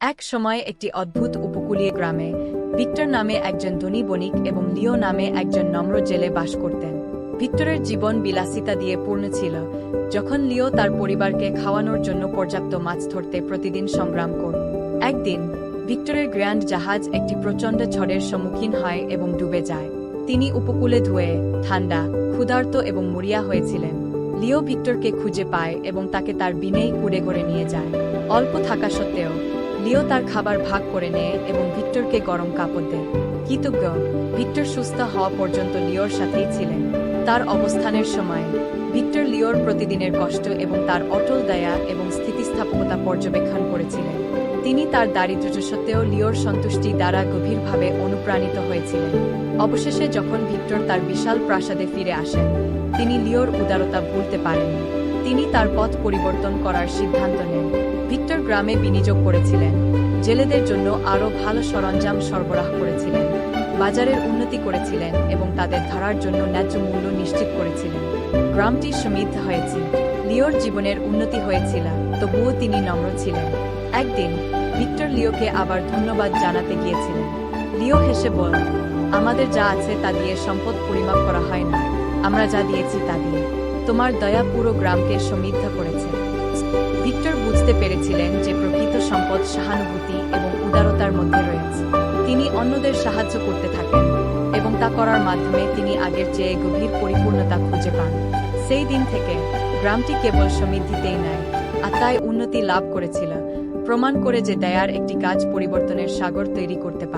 এক সময় একটি অদ্ভুত উপকূলীয় গ্রামে ভিক্টর নামে একজন ধনী বণিক এবং লিও নামে একজন নম্র জেলে বাস করতেন। ভিক্টরের জীবন বিলাসিতা দিয়ে পূর্ণ ছিল, যখন লিও তার পরিবারকে খাওয়ানোর জন্য পর্যাপ্ত মাছ ধরতে প্রতিদিন সংগ্রাম কর। একদিন, ভিক্টরের গ্র্যান্ড জাহাজ একটি প্রচণ্ড ঝড়ের সম্মুখীন হয় এবং ডুবে যায়। তিনি উপকূলে ধুয়ে, ঠান্ডা, ক্ষুধার্ত এবং মরিয়া হয়েছিলেন। লিও ভিক্টরকে খুঁজে পায় এবং তাকে তার বিনেই কুড়ে করে নিয়ে যায়। অল্প থাকা সত্ত্বেও লিও তার খাবার ভাগ করে নেয় এবং ভিক্টরকে গরম কাপড় দেয়। কৃতজ্ঞ, ভিক্টর সুস্থ হওয়া পর্যন্ত লিওর সাথেই ছিলেন। তার অবস্থানের সময়, ভিক্টর লিওর প্রতিদিনের কষ্ট এবং তার অটল দয়া এবং স্থিতিস্থাপকতা পর্যবেক্ষণ করেছিলেন। তিনি তার দারিদ্র্য সত্ত্বেও লিওর সন্তুষ্টি দ্বারা গভীরভাবে অনুপ্রাণিত হয়েছিলেন। অবশেষে যখন ভিক্টর তার বিশাল প্রাসাদে ফিরে আসেন, তিনি লিওর উদারতা ভুলতে পারেননি। তিনি তার পথ পরিবর্তন করার সিদ্ধান্ত নেন। ভিক্টর গ্রামে বিনিয়োগ করেছিলেন। জেলেদের জন্য আরও ভালো সরঞ্জাম সরবরাহ করেছিলেন। বাজারের উন্নতি করেছিলেন এবং তাদের ধরার জন্য ন্যায্য মূল্য নিশ্চিত করেছিলেন। গ্রামটি সমৃদ্ধ হয়েছে। লিওর জীবনের উন্নতি হয়েছিল, তবুও তিনি নম্র ছিলেন। একদিন, ভিক্টর লিওকে আবার ধন্যবাদ জানাতে গিয়েছিলেন। লিও হেসে বল আমাদের যা আছে তা দিয়ে সম্পদ পরিমাপ করা হয় না। আমরা যা দিয়েছি তা দিয়ে। তোমার দয়া পুরো গ্রামকে সমৃদ্ধ করেছে। ভিক্টর বুঝতে পেরেছিলেন যে প্রকৃত সম্পদ সহানুভূতি এবং উদারতার মধ্যে রয়েছে। তিনি অন্যদের সাহায্য করতে থাকেন এবং তা করার মাধ্যমে তিনি আগের চেয়ে গভীর পরিপূর্ণতা খুঁজে পান। সেই দিন থেকে গ্রামটি কেবল সমৃদ্ধিতেই নয়, আত্মায় উন্নতি লাভ করেছিল, প্রমাণ করে যে দয়ার একটি কাজ পরিবর্তনের সাগর তৈরি করতে পারে।